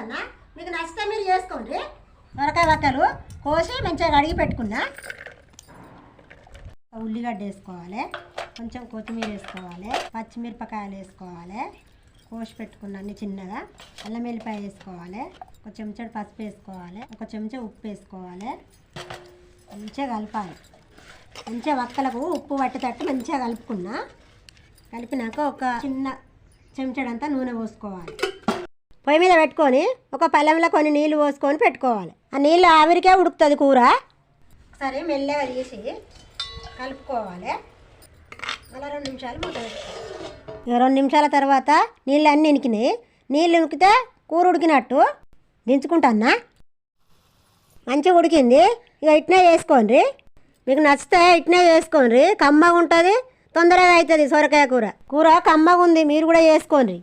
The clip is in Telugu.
అన్న మీకు నచ్చితే మీరు చేసుకోండి. సొరకాయ వక్కలు కోసి మంచిగా కడిగి పెట్టుకున్నా. ఉల్లిగడ్డ వేసుకోవాలి కొంచెం కొత్తిమీర వేసుకోవాలి పచ్చిమిరపకాయలు వేసుకోవాలి. కోసి పెట్టుకున్న అన్ని చిన్నగా. అల్లం వెల్లిపాయ వేసుకోవాలి ఒక చెంచాడు పసుపు వేసుకోవాలి ఒక చెంచా ఉప్పు వేసుకోవాలి. మంచిగా కలపాలి. మంచిగా వక్కలకు ఉప్పు పట్టేటట్టు మంచిగా కలుపుకున్నా. కలిపినాక ఒక చిన్న చెంచాడంతా నూనె పోసుకోవాలి. పొయ్యి మీద పెట్టుకొని ఒక పళ్ళెంలో కొన్ని నీళ్ళు పోసుకొని పెట్టుకోవాలి. ఆ నీళ్ళు ఆవిరికే ఉడుకుతుంది కూర. సరే మెల్లగా తీసి కలుపుకోవాలి. అలా రెండు నిమిషాలు మూత పెట్టుకోవాలి. రెండు నిమిషాల తర్వాత నీళ్ళు అన్నీ ఇనికినాయి నీళ్ళు ఉడికితే కూర ఉడికినట్టు దించుకుంటానా మంచిగా ఉడికింది. ఇక ఇట్నే చేసుకోండి మీకు నచ్చితే ఇట్నే చేసుకోండి కమ్మగా ఉంటుంది తొందరగా అవుతుంది సొరకాయ కూర. కూర కమ్మగా ఉంది మీరు కూడా చేసుకోండి